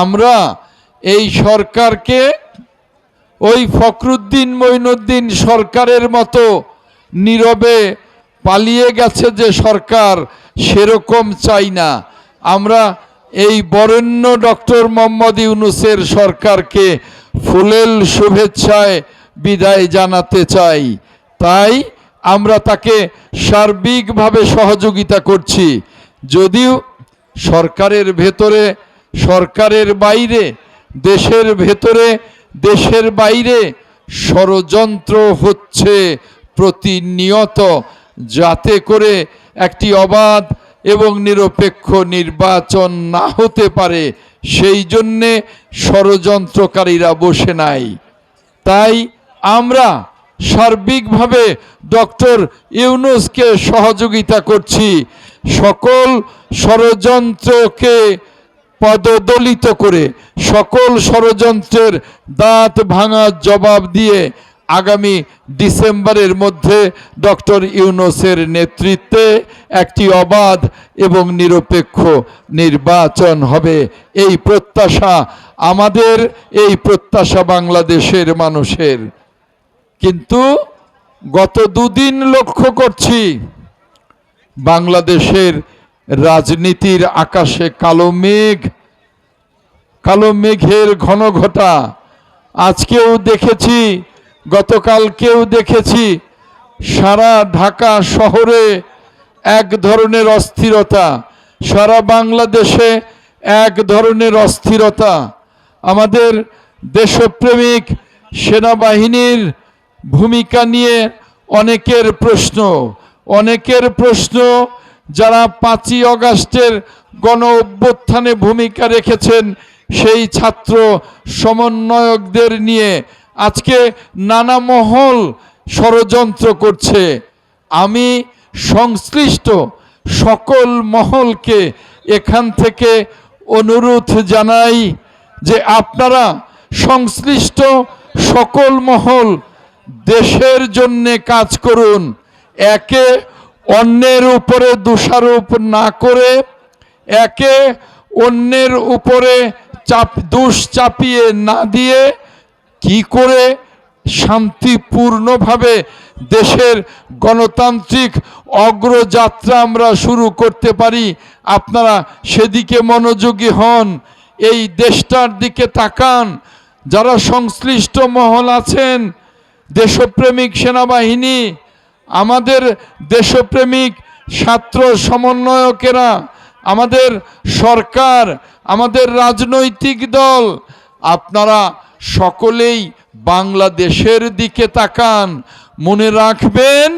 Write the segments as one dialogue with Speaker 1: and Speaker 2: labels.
Speaker 1: আমরা এই সরকারকে ওই ফখরুদ্দিন মঈনুদ্দিন সরকারের মতো নীরবে পালিয়ে গেছে যে সরকার সেরকম চাই না। আমরা এই বরেণ্য ডক্টর মোহাম্মদ ইউনুসের সরকারকে ফুলেল শুভেচ্ছায় বিদায় জানাতে চাই। তাই আমরা তাকে সার্বিকভাবে সহযোগিতা করছি। যদিও সরকারের ভেতরে সরকারের বাইরে, দেশের ভেতরে, দেশের বাইরে ষড়যন্ত্র হচ্ছে প্রতিনিয়ত, যাতে করে একটি অবাধ এবং নিরপেক্ষ নির্বাচন না হতে পারে। সেই জন্যে ষড়যন্ত্রকারীরা বসে নাই। তাই আমরা সার্বিকভাবে ডক্টর ইউনুসকে সহযোগিতা করছি। সকল ষড়যন্ত্রকে পদদলিত করে সকল ষড়যন্ত্রের দাঁত ভাঙার জবাব দিয়ে আগামী ডিসেম্বরের মধ্যে ডক্টর ইউনুসের নেতৃত্বে একটি অবাধ এবং নিরপেক্ষ নির্বাচন হবে। এই প্রত্যাশা আমাদের, এই প্রত্যাশা বাংলাদেশের মানুষের। কিন্তু গত দুদিন লক্ষ্য করছি বাংলাদেশের রাজনীতির আকাশে কালো মেঘ, কালো মেঘের ঘন ঘটা আজকেও দেখেছি, গতকালকেও দেখেছি, সারা ঢাকা শহরে এক ধরনের অস্থিরতা, সারা বাংলাদেশে এক ধরনের অস্থিরতা। আমাদের দেশপ্রেমিক সেনাবাহিনীর ভূমিকা নিয়ে অনেকের প্রশ্ন অনেকের প্রশ্ন যারা পাঁচই অগাস্টের গণ অভ্যুত্থানে ভূমিকা রেখেছেন, সেই ছাত্র সমন্বয়কদের নিয়ে আজকে নানা মহল ষড়যন্ত্র করছে। আমি সংশ্লিষ্ট সকল মহলকে এখান থেকে অনুরোধ জানাই যে আপনারা সংশ্লিষ্ট সকল মহল দেশের জন্যে কাজ করুন। একে অন্যের উপরে দোষারোপ না করে একে অন্যের উপরে চাপ, দোষ চাপিয়ে না দিয়ে কি করে শান্তিপূর্ণভাবে দেশের গণতান্ত্রিক অগ্রযাত্রা আমরা শুরু করতে পারি? আপনারা সেদিকে মনোযোগী হন, এই দেশটার দিকে তাকান। যারা সংশ্লিষ্ট মহল আছেন, দেশপ্রেমিক সেনাবাহিনী আমাদের দেশপ্রেমিক, ছাত্র, সমন্বয়কেরা, আমাদের সরকার, আমাদের রাজনৈতিক দল, আপনারা সকলেই বাংলাদেশের দিকে তাকান। মনে রাখবেন,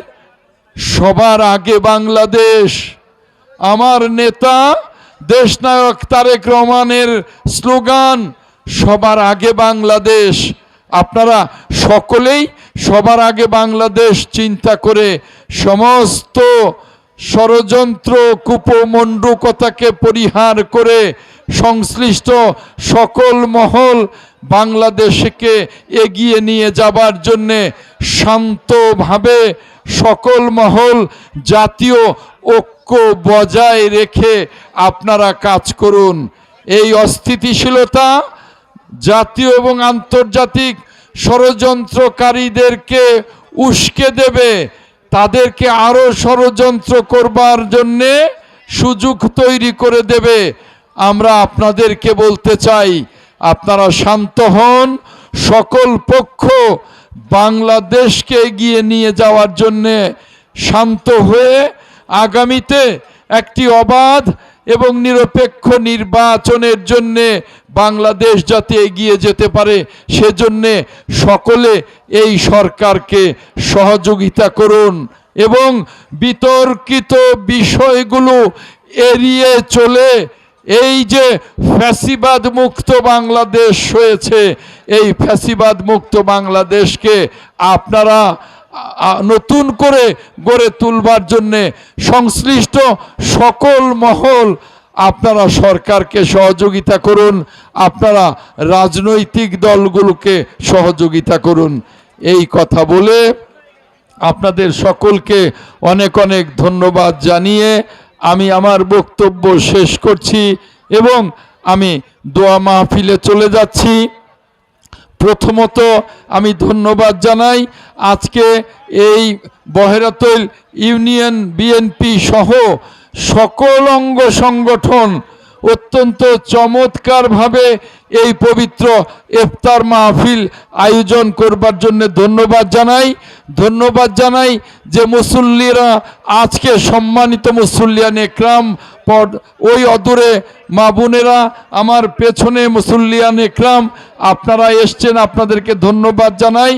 Speaker 1: সবার আগে বাংলাদেশ। আমার নেতা, দেশনায়ক তারেক রহমানের স্লোগান, সবার আগে বাংলাদেশ। আপনারা সকলেই সবার আগে বাংলাদেশ চিন্তা করে সমস্ত ষড়যন্ত্র কুপমণ্ডুকতাকে পরিহার করে সংশ্লিষ্ট সকল মহল বাংলাদেশকে এগিয়ে নিয়ে যাবার জন্যে শান্তভাবে সকল মহল জাতীয় ঐক্য বজায় রেখে আপনারা কাজ করুন। এই অস্থিতিশীলতা জাতীয় এবং আন্তর্জাতিক ষড়যন্ত্রকারীদেরকে উস্কে দেবে। তাদেরকে আরও ষড়যন্ত্র করবার জন্যে সুযোগ তৈরি করে দেবে। আমরা আপনাদেরকে বলতে চাই, আপনারা শান্ত হন। সকল পক্ষ বাংলাদেশকে এগিয়ে নিয়ে যাওয়ার জন্যে শান্ত হয়ে আগামীতে একটি অবাধ এবং নিরপেক্ষ নির্বাচনের জন্যে বাংলাদেশ যাতে এগিয়ে যেতে পারে, সেজন্যে সকলে এই সরকারকে সহযোগিতা করুন এবং বিতর্কিত বিষয়গুলো এড়িয়ে চলে এই যে ফ্যাসিবাদ মুক্ত বাংলাদেশ হয়েছে, এই ফ্যাসিবাদ মুক্ত বাংলাদেশকে আপনারা নতুন করে গড়ে তুলবার জন্যে সংশ্লিষ্ট সকল মহল আপনারা সরকারকে সহযোগিতা করুন, আপনারা রাজনৈতিক দলগুলোকে সহযোগিতা করুন। এই কথা বলে আপনাদের সকলকে অনেক অনেক ধন্যবাদ জানিয়ে আমি আমার বক্তব্য শেষ করছি এবং আমি দোয়া মাহফিলে চলে যাচ্ছি। প্রথমত আমি ধন্যবাদ জানাই আজকে এই বহেরাতল ইউনিয়ন বিএনপি সহ সকল অঙ্গ সংগঠন অত্যন্ত চমৎকারভাবে এই পবিত্র ইফতার মাহফিল আয়োজন করবার জন্য ধন্যবাদ জানাই। ধন্যবাদ জানাই যে মুসল্লিরা আজকে সম্মানিত মুসল্লিয়ান একরাম পদ। ওই অদূরে মা বোনেরা, আমার পেছনে মুসল্লিয়ান একরাম, আপনারা এসছেন, আপনাদেরকে ধন্যবাদ জানাই।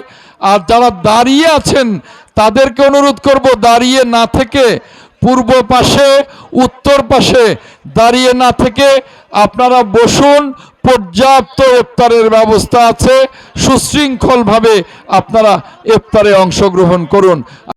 Speaker 1: আর যারা দাঁড়িয়ে আছেন, তাদেরকে অনুরোধ করব, দাঁড়িয়ে না থেকে পূর্ব পাশে, উত্তর পাশে দাঁড়িয়ে না থেকে আপনারা বসুন, পর্যাপ্ত ইফতারের ব্যবস্থা আছে, সুশৃঙ্খলভাবে আপনারা ইফতারে অংশগ্রহণ করুন।